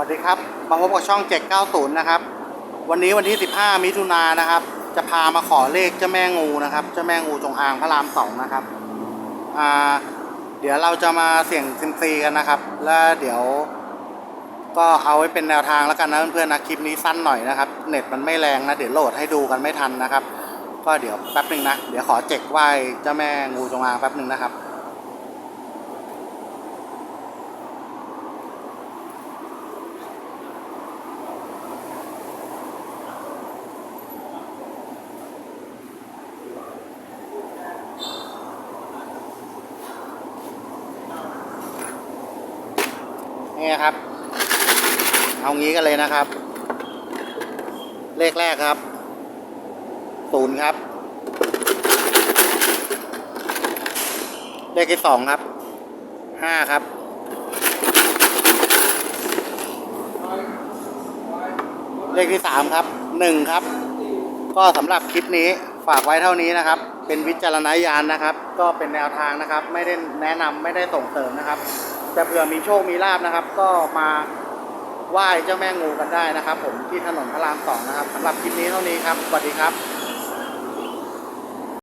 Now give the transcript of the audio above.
วัสดีครับ มาพบกับช่อง 790 นะครับ วันนี้วันที่ 15 มิถุนายนนะครับ จะพามาขอเลขเจ้าแม่งูนะครับ เจ้าแม่งูจงอางพระรามสองนะครับ อ่า เดี๋ยวเราจะมาเสี่ยงซิมซีกันนะครับ แล้วเดี๋ยว ก็เอาไว้เป็นแนวทางแล้วกันนะเพื่อนๆนะคลิปนี้สั้นหน่อยนะครับ เน็ตมันไม่แรงนะ เดี๋ยวโหลดให้ดูกันไม่ทันนะครับ ก็เดี๋ยวแป๊บหนึ่งนะ เดี๋ยวขอเจ็กไหว้เจ้าแม่งูจงอางแป๊บหนึ่งนะครับ นี่ครับ เอางี้กันเลยนะครับ เลขแรกครับศูนย์ครับ เลขที่สองครับห้าครับเลขที่สามครับหนึ่งครับ ก็สำหรับคลิปนี้ ฝากไว้เท่านี้นะครับ เป็นวิจารณญาณนะครับ ก็เป็นแนวทางนะครับ ไม่ได้แนะนำไม่ได้ส่งเสริมนะครับจะเผื่อมีโชคมีลาบนะครับ ก็มาไหว้เจ้าแม่งูกันได้นะครับ ผมที่ถนนพระรามสองนะครับสำหรับคลิปนี้เท่านี้ครับสวัสดีครับ